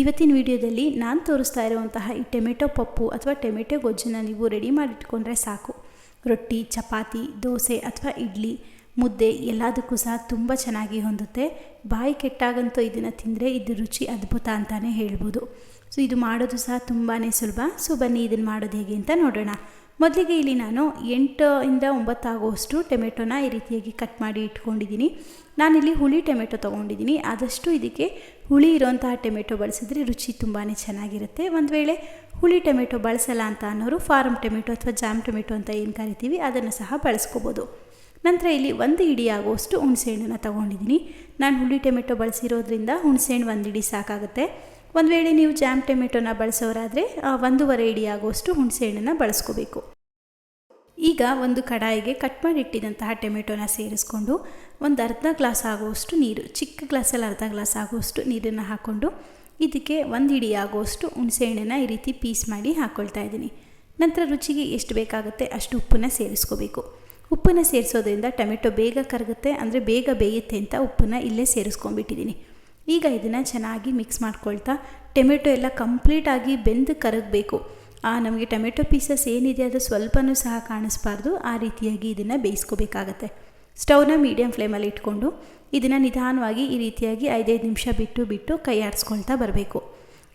ಇವತ್ತಿನ ವಿಡಿಯೋದಲ್ಲಿ ನಾನು ತೋರಿಸ್ತಾ ಇರುವಂತಹ ಈ ಟೊಮೆಟೊ ಪಪ್ಪು ಅಥವಾ ಟೊಮೆಟೊ ಗೊಜ್ಜನ್ನು ನೀವು ರೆಡಿ ಮಾಡಿಟ್ಕೊಂಡ್ರೆ ಸಾಕು. ರೊಟ್ಟಿ, ಚಪಾತಿ, ದೋಸೆ ಅಥವಾ ಇಡ್ಲಿ, ಮುದ್ದೆ ಎಲ್ಲದಕ್ಕೂ ಸಹ ತುಂಬ ಚೆನ್ನಾಗಿ ಹೊಂದುತ್ತೆ. ಬಾಯಿ ಕೆಟ್ಟಾಗಂತೂ ಇದನ್ನು ತಿಂದರೆ ಇದು ರುಚಿ ಅದ್ಭುತ ಅಂತಲೇ ಹೇಳ್ಬೋದು. ಸೊ ಇದು ಮಾಡೋದು ಸಹ ತುಂಬಾ ಸುಲಭ. ಸೊ ಬನ್ನಿ ಇದನ್ನು ಮಾಡೋದು ಹೇಗೆ ಅಂತ ನೋಡೋಣ. ಮೊದಲಿಗೆ ಇಲ್ಲಿ ನಾನು ಎಂಟು ಇಂದ ಒಂಬತ್ತು ಆಗುವಷ್ಟು ಟೊಮೆಟೊನ ಈ ರೀತಿಯಾಗಿ ಕಟ್ ಮಾಡಿ ಇಟ್ಕೊಂಡಿದ್ದೀನಿ. ನಾನಿಲ್ಲಿ ಹುಳಿ ಟೊಮೆಟೊ ತೊಗೊಂಡಿದ್ದೀನಿ. ಆದಷ್ಟು ಇದಕ್ಕೆ ಹುಳಿ ಇರೋಂತಹ ಟೊಮೆಟೊ ಬಳಸಿದ್ರೆ ರುಚಿ ತುಂಬಾ ಚೆನ್ನಾಗಿರುತ್ತೆ. ಒಂದು ವೇಳೆ ಹುಳಿ ಟೊಮೆಟೊ ಬಳಸಲ್ಲ ಅಂತ ಅನ್ನೋರು ಫಾರ್ಮ್ ಟೊಮೆಟೊ ಅಥವಾ ಜಾಮ್ ಟೊಮೆಟೊ ಅಂತ ಏನು ಕರಿತೀವಿ, ಅದನ್ನು ಸಹ ಬಳಸ್ಕೋಬೋದು. ನಂತರ ಇಲ್ಲಿ ಒಂದು ಇಡಿ ಆಗುವಷ್ಟು ಹುಣಸೆಹಣ್ಣನ್ನು ತೊಗೊಂಡಿದ್ದೀನಿ. ನಾನು ಹುಳಿ ಟೊಮೆಟೊ ಬಳಸಿರೋದ್ರಿಂದ ಹುಣಸೆಹಣ್ಣು ಒಂದು ಇಡಿ ಸಾಕಾಗುತ್ತೆ. ಒಂದು ವೇಳೆ ನೀವು ಜಾಮ್ ಟೊಮೆಟೊನ ಬಳಸೋರಾದರೆ ಒಂದೂವರೆ ಇಡಿ ಆಗುವಷ್ಟು ಹುಣಸೆಹಣ್ಣನ್ನು ಬಳಸ್ಕೋಬೇಕು. ಈಗ ಒಂದು ಕಡಾಯಿಗೆ ಕಟ್ ಮಾಡಿಟ್ಟಿದಂತಹ ಟೊಮೆಟೋನ ಟೊಮೆಟೊನ ಸೇರಿಸ್ಕೊಂಡು, ಒಂದು ಅರ್ಧ ಗ್ಲಾಸ್ ಆಗುವಷ್ಟು ನೀರು, ಚಿಕ್ಕ ಗ್ಲಾಸಲ್ಲಿ ಅರ್ಧ ಗ್ಲಾಸ್ ಆಗುವಷ್ಟು ನೀರನ್ನು ಹಾಕ್ಕೊಂಡು ಇದಕ್ಕೆ ಒಂದು ಇಡಿ ಆಗುವಷ್ಟು ಹುಣಸೆಹಣ್ಣನ್ನು ಈ ರೀತಿ ಪೀಸ್ ಮಾಡಿ ಹಾಕ್ಕೊಳ್ತಾ ಇದ್ದೀನಿ. ನಂತರ ರುಚಿಗೆ ಎಷ್ಟು ಬೇಕಾಗುತ್ತೆ ಅಷ್ಟು ಉಪ್ಪನ್ನು ಸೇರಿಸ್ಕೋಬೇಕು. ಉಪ್ಪನ್ನು ಸೇರಿಸೋದ್ರಿಂದ ಟೊಮೆಟೊ ಬೇಗ ಕರಗುತ್ತೆ, ಅಂದರೆ ಬೇಗ ಬೇಯುತ್ತೆ ಅಂತ ಉಪ್ಪನ್ನು ಇಲ್ಲೇ ಸೇರಿಸ್ಕೊಂಡ್ಬಿಟ್ಟಿದ್ದೀನಿ. ಈಗ ಇದನ್ನು ಚೆನ್ನಾಗಿ ಮಿಕ್ಸ್ ಮಾಡ್ಕೊಳ್ತಾ ಟೊಮೆಟೊ ಎಲ್ಲ ಕಂಪ್ಲೀಟಾಗಿ ಬೆಂದು ಕರಗಬೇಕು. ನಮಗೆ ಟೊಮೆಟೊ ಪೀಸಸ್ ಏನಿದೆ ಅದು ಸ್ವಲ್ಪನೂ ಸಹ ಕಾಣಿಸ್ಬಾರ್ದು. ಆ ರೀತಿಯಾಗಿ ಇದನ್ನು ಬೇಯಿಸ್ಕೋಬೇಕಾಗತ್ತೆ. ಸ್ಟವ್ನ ಮೀಡಿಯಮ್ ಫ್ಲೇಮಲ್ಲಿ ಇಟ್ಕೊಂಡು ಇದನ್ನು ನಿಧಾನವಾಗಿ ಈ ರೀತಿಯಾಗಿ ಐದೈದು ನಿಮಿಷ ಬಿಟ್ಟು ಬಿಟ್ಟು ಕೈ ಆಡಿಸ್ಕೊಳ್ತಾ ಬರಬೇಕು.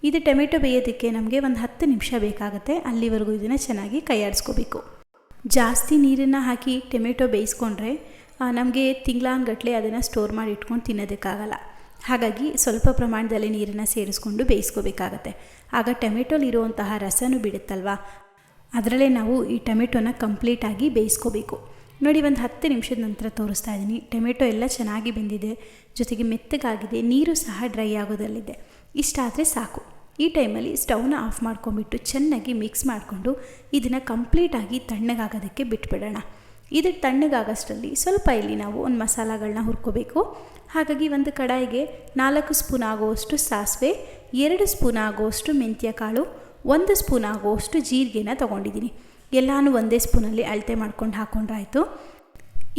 ಇದು ಟೊಮೆಟೊ ಬೇಯೋದಕ್ಕೆ ನಮಗೆ ಒಂದು ಹತ್ತು ನಿಮಿಷ ಬೇಕಾಗುತ್ತೆ. ಅಲ್ಲಿವರೆಗೂ ಇದನ್ನು ಚೆನ್ನಾಗಿ ಕೈ ಆಡಿಸ್ಕೋಬೇಕು. ಜಾಸ್ತಿ ನೀರನ್ನು ಹಾಕಿ ಟೊಮೆಟೊ ಬೇಯಿಸ್ಕೊಂಡ್ರೆ ನಮಗೆ ತಿಂಗಳಾನ್ಗಟ್ಲೆ ಅದನ್ನು ಸ್ಟೋರ್ ಮಾಡಿ ಇಟ್ಕೊಂಡು ತಿನ್ನೋದಕ್ಕಾಗಲ್ಲ. ಹಾಗಾಗಿ ಸ್ವಲ್ಪ ಪ್ರಮಾಣದಲ್ಲಿ ನೀರನ್ನು ಸೇರಿಸ್ಕೊಂಡು ಬೇಯಿಸ್ಕೋಬೇಕಾಗತ್ತೆ. ಆಗ ಟೊಮೆಟೊಲಿರುವಂತಹ ರಸನೂ ಬಿಡುತ್ತಲ್ವ? ಅದರಲ್ಲೇ ನಾವು ಈ ಟೊಮೆಟೊನ ಕಂಪ್ಲೀಟಾಗಿ ಬೇಯಿಸ್ಕೋಬೇಕು. ನೋಡಿ, ಒಂದು ಹತ್ತು ನಿಮಿಷದ ನಂತರ ತೋರಿಸ್ತಾ ಇದ್ದೀನಿ. ಟೊಮೆಟೊ ಎಲ್ಲ ಚೆನ್ನಾಗಿ ಬೆಂದಿದೆ. ಜೊತೆಗೆ ಮೆತ್ತಗಾಗಿದೆ. ನೀರು ಸಹ ಡ್ರೈ ಆಗೋದಲ್ಲಿದೆ. ಇಷ್ಟಾದರೆ ಸಾಕು. ಈ ಟೈಮಲ್ಲಿ ಸ್ಟವ್ನ ಆಫ್ ಮಾಡ್ಕೊಂಬಿಟ್ಟು ಚೆನ್ನಾಗಿ ಮಿಕ್ಸ್ ಮಾಡಿಕೊಂಡು ಇದನ್ನು ಕಂಪ್ಲೀಟಾಗಿ ತಣ್ಣಗಾಗೋದಕ್ಕೆ ಬಿಟ್ಬಿಡೋಣ. ಇದು ತಣ್ಣಗಾಗೋಷ್ಟರಲ್ಲಿ ಸ್ವಲ್ಪ ಇಲ್ಲಿ ನಾವು ಒಂದು ಮಸಾಲಗಳನ್ನ ಹುರ್ಕೋಬೇಕು. ಹಾಗಾಗಿ ಒಂದು ಕಡಾಯಿಗೆ ನಾಲ್ಕು ಸ್ಪೂನ್ ಆಗುವಷ್ಟು ಸಾಸಿವೆ, ಎರಡು ಸ್ಪೂನ್ ಆಗುವಷ್ಟು ಮೆಂತ್ಯ ಕಾಳು ಒಂದು ಸ್ಪೂನ್ ಆಗುವಷ್ಟು ಜೀರಿಗೆನ ತೊಗೊಂಡಿದ್ದೀನಿ. ಎಲ್ಲನೂ ಒಂದೇ ಸ್ಪೂನಲ್ಲಿ ಅಳತೆ ಮಾಡ್ಕೊಂಡು ಹಾಕ್ಕೊಂಡ್ರಾಯ್ತು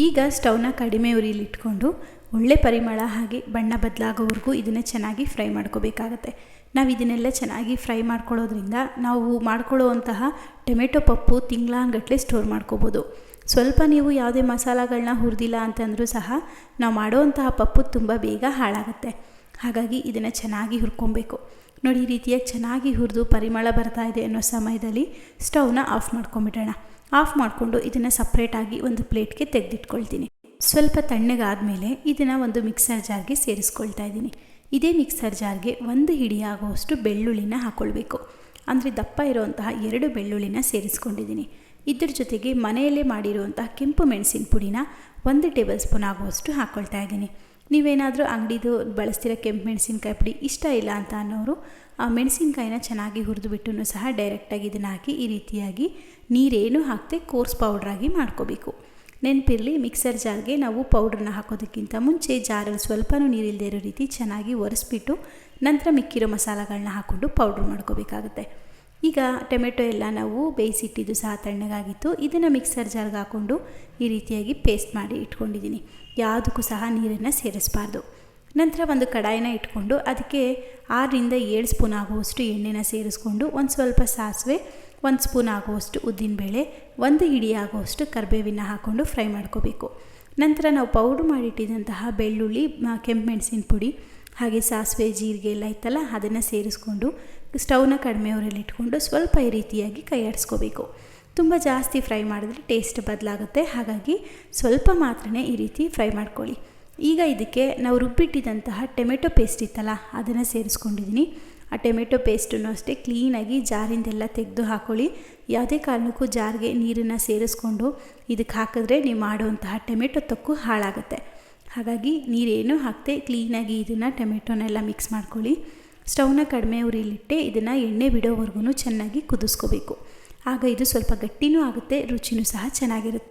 ಈಗ ಸ್ಟವ್ನ ಕಡಿಮೆ ಉರಿಲಿಟ್ಕೊಂಡು ಒಳ್ಳೆ ಪರಿಮಳ ಹಾಗೆ ಬಣ್ಣ ಬದಲಾಗೋವರೆಗೂ ಇದನ್ನು ಚೆನ್ನಾಗಿ ಫ್ರೈ ಮಾಡ್ಕೋಬೇಕಾಗತ್ತೆ. ನಾವು ಇದನ್ನೆಲ್ಲ ಚೆನ್ನಾಗಿ ಫ್ರೈ ಮಾಡ್ಕೊಳ್ಳೋದ್ರಿಂದ ನಾವು ಮಾಡ್ಕೊಳ್ಳೋವಂತಹ ಟೊಮೆಟೊ ಪಪ್ಪು ತಿಂಗಳಾನ್ಗಟ್ಟಲೆ ಸ್ಟೋರ್ ಮಾಡ್ಕೋಬೋದು. ಸ್ವಲ್ಪ ನೀವು ಯಾವುದೇ ಮಸಾಲಗಳನ್ನ ಹುರಿದಿಲ್ಲ ಅಂತಂದರೂ ಸಹ ನಾವು ಮಾಡೋವಂತಹ ಪಪ್ಪು ತುಂಬ ಬೇಗ ಹಾಳಾಗುತ್ತೆ. ಹಾಗಾಗಿ ಇದನ್ನು ಚೆನ್ನಾಗಿ ಹುರ್ಕೊಬೇಕು. ನೋಡಿ ಈ ರೀತಿಯಾಗಿ ಚೆನ್ನಾಗಿ ಹುರಿದು ಪರಿಮಳ ಬರ್ತಾ ಇದೆ ಅನ್ನೋ ಸಮಯದಲ್ಲಿ ಸ್ಟವ್ನ ಆಫ್ ಮಾಡ್ಕೊಂಬಿಡೋಣ ಆಫ್ ಮಾಡಿಕೊಂಡು ಇದನ್ನು ಸಪ್ರೇಟಾಗಿ ಒಂದು ಪ್ಲೇಟ್ಗೆ ತೆಗೆದಿಟ್ಕೊಳ್ತೀನಿ. ಸ್ವಲ್ಪ ತಣ್ಣಗಾದಮೇಲೆ ಇದನ್ನು ಒಂದು ಮಿಕ್ಸರ್ ಜಾರ್ಗೆ ಸೇರಿಸ್ಕೊಳ್ತಾ ಇದ್ದೀನಿ. ಇದೇ ಮಿಕ್ಸರ್ ಜಾರ್ಗೆ ಒಂದು ಹಿಡಿಯಾಗುವಷ್ಟು ಬೆಳ್ಳುಳ್ಳಿನ ಹಾಕ್ಕೊಳ್ಬೇಕು ಅಂದರೆ ದಪ್ಪ ಇರುವಂತಹ ಎರಡು ಬೆಳ್ಳುಳ್ಳಿನ ಸೇರಿಸ್ಕೊಂಡಿದ್ದೀನಿ. ಇದ್ರ ಜೊತೆಗೆ ಮನೆಯಲ್ಲೇ ಮಾಡಿರುವಂಥ ಕೆಂಪು ಮೆಣಸಿನ ಪುಡಿನ ಒಂದು ಟೇಬಲ್ ಸ್ಪೂನ್ ಆಗುವಷ್ಟು ಹಾಕ್ಕೊಳ್ತಾ ಇದ್ದೀನಿ. ನೀವೇನಾದರೂ ಅಂಗಡಿದು ಬಳಸ್ತಿರೋ ಕೆಂಪು ಮೆಣಸಿನ್ಕಾಯಿ ಪುಡಿ ಇಷ್ಟ ಇಲ್ಲ ಅಂತ ಅನ್ನೋರು, ಆ ಮೆಣಸಿನ್ಕಾಯಿನ ಚೆನ್ನಾಗಿ ಹುರಿದುಬಿಟ್ಟು ಸಹ ಡೈರೆಕ್ಟಾಗಿ ಇದನ್ನು ಹಾಕಿ ಈ ರೀತಿಯಾಗಿ ನೀರೇನು ಹಾಕದೆ ಕೋರ್ಸ್ ಪೌಡ್ರಾಗಿ ಮಾಡ್ಕೋಬೇಕು. ನೆನಪಿರಲಿ ಮಿಕ್ಸರ್ ಜಾರ್ಗೆ ನಾವು ಪೌಡ್ರನ್ನ ಹಾಕೋದಕ್ಕಿಂತ ಮುಂಚೆ ಜಾರಲ್ಲಿ ಸ್ವಲ್ಪನೂ ನೀರಿಲ್ಲದೆ ಇರೋ ರೀತಿ ಚೆನ್ನಾಗಿ ಒರೆಸ್ಬಿಟ್ಟು ನಂತರ ಮಿಕ್ಕಿರೋ ಮಸಾಲೆಗಳನ್ನ ಹಾಕ್ಕೊಂಡು ಪೌಡ್ರ್ ಮಾಡ್ಕೋಬೇಕಾಗುತ್ತೆ. ಈಗ ಟೊಮೆಟೊ ಎಲ್ಲ ನಾವು ಬೇಯಿಸಿಟ್ಟಿದ್ದು ಸಹ ತಣ್ಣಗಾಗಿತ್ತು. ಇದನ್ನು ಮಿಕ್ಸರ್ ಜಾರ್ಗೆ ಹಾಕ್ಕೊಂಡು ಈ ರೀತಿಯಾಗಿ ಪೇಸ್ಟ್ ಮಾಡಿ ಇಟ್ಕೊಂಡಿದ್ದೀನಿ. ಯಾವುದಕ್ಕೂ ಸಹ ನೀರನ್ನು ಸೇರಿಸಬಾರ್ದು. ನಂತರ ಒಂದು ಕಡಾಯಿನ ಇಟ್ಕೊಂಡು ಅದಕ್ಕೆ ಆರರಿಂದ ಏಳು ಸ್ಪೂನ್ ಆಗುವಷ್ಟು ಎಣ್ಣೆನ ಸೇರಿಸ್ಕೊಂಡು ಒಂದು ಸ್ವಲ್ಪ ಸಾಸಿವೆ, ಒಂದು ಸ್ಪೂನ್ ಆಗುವಷ್ಟು ಉದ್ದಿನಬೇಳೆ, ಒಂದು ಹಿಡಿ ಆಗುವಷ್ಟು ಕರಿಬೇವಿನ ಹಾಕ್ಕೊಂಡು ಫ್ರೈ ಮಾಡ್ಕೋಬೇಕು. ನಂತರ ನಾವು ಪೌಡ್ರ್ ಮಾಡಿಟ್ಟಿದ್ದಂತಹ ಬೆಳ್ಳುಳ್ಳಿ ಕೆಂಪು ಮೆಣಸಿನ ಪುಡಿ ಹಾಗೆ ಸಾಸಿವೆ, ಜೀರಿಗೆ ಎಲ್ಲ ಇತ್ತಲ್ಲ, ಅದನ್ನು ಸೇರಿಸ್ಕೊಂಡು ಸ್ಟವ್ನ ಕಡಿಮೆ ಅವರಲ್ಲಿ ಇಟ್ಕೊಂಡು ಸ್ವಲ್ಪ ಈ ರೀತಿಯಾಗಿ ಕೈ ಆಡಿಸ್ಕೋಬೇಕು. ತುಂಬ ಜಾಸ್ತಿ ಫ್ರೈ ಮಾಡಿದ್ರೆ ಟೇಸ್ಟ್ ಬದಲಾಗುತ್ತೆ. ಹಾಗಾಗಿ ಸ್ವಲ್ಪ ಮಾತ್ರ ಈ ರೀತಿ ಫ್ರೈ ಮಾಡ್ಕೊಳ್ಳಿ. ಈಗ ಇದಕ್ಕೆ ನಾವು ರುಬ್ಬಿಟ್ಟಿದ್ದಂತಹ ಟೊಮೆಟೊ ಪೇಸ್ಟ್ ಇತ್ತಲ್ಲ, ಅದನ್ನು ಸೇರಿಸ್ಕೊಂಡಿದ್ದೀನಿ. ಆ ಟೊಮೆಟೊ ಪೇಸ್ಟನ್ನು ಅಷ್ಟೇ ಕ್ಲೀನಾಗಿ ಜಾರಿಂದೆಲ್ಲ ತೆಗೆದು ಹಾಕ್ಕೊಳ್ಳಿ ಯಾವುದೇ ಕಾರಣಕ್ಕೂ ಜಾರ್ಗೆ ನೀರನ್ನು ಸೇರಿಸ್ಕೊಂಡು ಇದಕ್ಕೆ ಹಾಕಿದ್ರೆ ನೀವು ಮಾಡುವಂತಹ ಟೊಮೆಟೊ ತಕ್ಕು ಹಾಳಾಗುತ್ತೆ. ಹಾಗಾಗಿ ನೀರೇನು ಹಾಕದೆ ಕ್ಲೀನಾಗಿ ಇದನ್ನು ಟೊಮೆಟೊನೆಲ್ಲ ಮಿಕ್ಸ್ ಮಾಡ್ಕೊಳ್ಳಿ. ಸ್ಟವ್ನ ಕಡಿಮೆ ಉರಿಲಿಟ್ಟೆ ಇದನ್ನು ಎಣ್ಣೆ ಬಿಡೋವರೆಗೂ ಚೆನ್ನಾಗಿ ಕುದಿಸ್ಕೋಬೇಕು. ಆಗ ಇದು ಸ್ವಲ್ಪ ಗಟ್ಟಿನೂ ಆಗುತ್ತೆ, ರುಚಿನೂ ಸಹ ಚೆನ್ನಾಗಿರುತ್ತೆ.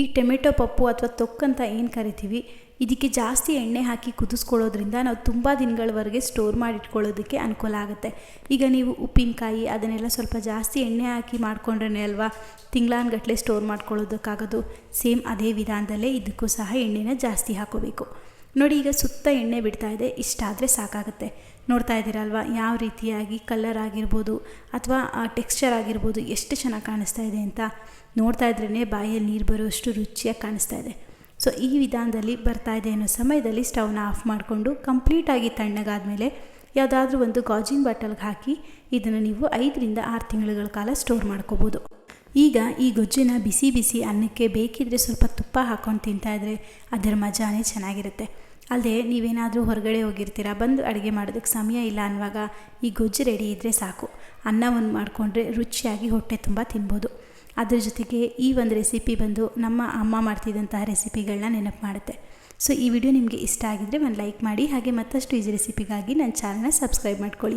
ಈ ಟೊಮೆಟೊ ಪಪ್ಪು ಅಥವಾ ತೊಕ್ಕಂತ ಏನು ಕರಿತೀವಿ? ಇದಕ್ಕೆ ಜಾಸ್ತಿ ಎಣ್ಣೆ ಹಾಕಿ ಕುದಿಸ್ಕೊಳ್ಳೋದ್ರಿಂದ ನಾವು ತುಂಬ ದಿನಗಳವರೆಗೆ ಸ್ಟೋರ್ ಮಾಡಿಟ್ಕೊಳ್ಳೋದಕ್ಕೆ ಅನುಕೂಲ ಆಗುತ್ತೆ. ಈಗ ನೀವು ಉಪ್ಪಿನಕಾಯಿ ಅದನ್ನೆಲ್ಲ ಸ್ವಲ್ಪ ಜಾಸ್ತಿ ಎಣ್ಣೆ ಹಾಕಿ ಮಾಡಿಕೊಂಡ್ರೇ ಅಲ್ವಾ? ತಿಂಗಳಾನ್ಗಟ್ಟಲೆ ಸ್ಟೋರ್ ಮಾಡ್ಕೊಳ್ಳೋದಕ್ಕಾಗೋದು. ಸೇಮ್ ಅದೇ ವಿಧಾನದಲ್ಲೇ ಇದಕ್ಕೂ ಸಹ ಎಣ್ಣೆನ ಜಾಸ್ತಿ ಹಾಕೋಬೇಕು. ನೋಡಿ, ಈಗ ಸುತ್ತ ಎಣ್ಣೆ ಬಿಡ್ತಾ ಇದೆ. ಇಷ್ಟಾದರೆ ಸಾಕಾಗುತ್ತೆ. ನೋಡ್ತಾ ಇದ್ದೀರಲ್ವ ಯಾವ ರೀತಿಯಾಗಿ ಕಲರ್ ಆಗಿರ್ಬೋದು ಅಥವಾ ಟೆಕ್ಸ್ಚರ್ ಆಗಿರ್ಬೋದು ಎಷ್ಟು ಚೆನ್ನಾಗಿ ಕಾಣಿಸ್ತಾ ಇದೆ ಅಂತ? ನೋಡ್ತಾ ಇದ್ರೇ ಬಾಯಲ್ಲಿ ನೀರು ಬರೋಷ್ಟು ರುಚಿಯಾಗಿ ಕಾಣಿಸ್ತಾ ಇದೆ. ಸೊ ಈ ವಿಧಾನದಲ್ಲಿ ಬರ್ತಾ ಇದೆ ಅನ್ನೋ ಸಮಯದಲ್ಲಿ ಸ್ಟವ್ನ ಆಫ್ ಮಾಡಿಕೊಂಡು ಕಂಪ್ಲೀಟಾಗಿ ತಣ್ಣಗಾದಮೇಲೆ ಯಾವುದಾದ್ರೂ ಒಂದು ಗಾಜಿನ ಬಾಟಲ್ಗೆ ಹಾಕಿ ಇದನ್ನು ನೀವು ಐದರಿಂದ ಆರು ತಿಂಗಳುಗಳ ಕಾಲ ಸ್ಟೋರ್ ಮಾಡ್ಕೋಬೋದು. ಈಗ ಈ ಗೊಜ್ಜಿನ ಬಿಸಿ ಬಿಸಿ ಅನ್ನಕ್ಕೆ ಬೇಕಿದ್ರೆ ಸ್ವಲ್ಪ ತುಪ್ಪ ಹಾಕ್ಕೊಂಡು ತಿಂತಾಯಿದ್ರೆ ಅದರ ಮಜಾನೇ ಚೆನ್ನಾಗಿರುತ್ತೆ. ಅಲ್ಲದೆ ನೀವೇನಾದರೂ ಹೊರಗಡೆ ಹೋಗಿರ್ತೀರಾ, ಬಂದು ಅಡುಗೆ ಮಾಡೋದಕ್ಕೆ ಸಮಯ ಇಲ್ಲ ಅನ್ನುವಾಗ ಈ ಗೊಜ್ಜು ರೆಡಿ ಇದ್ದರೆ ಸಾಕು. ಅನ್ನ ಒಂದು ಮಾಡಿಕೊಂಡ್ರೆ ರುಚಿಯಾಗಿ ಹೊಟ್ಟೆ ತುಂಬ ತಿನ್ಬೋದು. ಅದ್ರ ಜೊತೆಗೆ ಈ ಒಂದು ರೆಸಿಪಿ ಬಂದು ನಮ್ಮ ಅಮ್ಮ ಮಾಡ್ತಿದ್ದಂತಹ ರೆಸಿಪಿಗಳನ್ನ ನೆನಪು ಮಾಡುತ್ತೆ. ಸೊ ಈ ವಿಡಿಯೋ ನಿಮಗೆ ಇಷ್ಟ ಆಗಿದ್ದರೆ ಒಂದು ಲೈಕ್ ಮಾಡಿ, ಹಾಗೆ ಮತ್ತಷ್ಟು ಈಜಿ ರೆಸಿಪಿಗಾಗಿ ನನ್ನ ಚಾನಲ್ನ ಸಬ್ಸ್ಕ್ರೈಬ್ ಮಾಡ್ಕೊಳ್ಳಿ.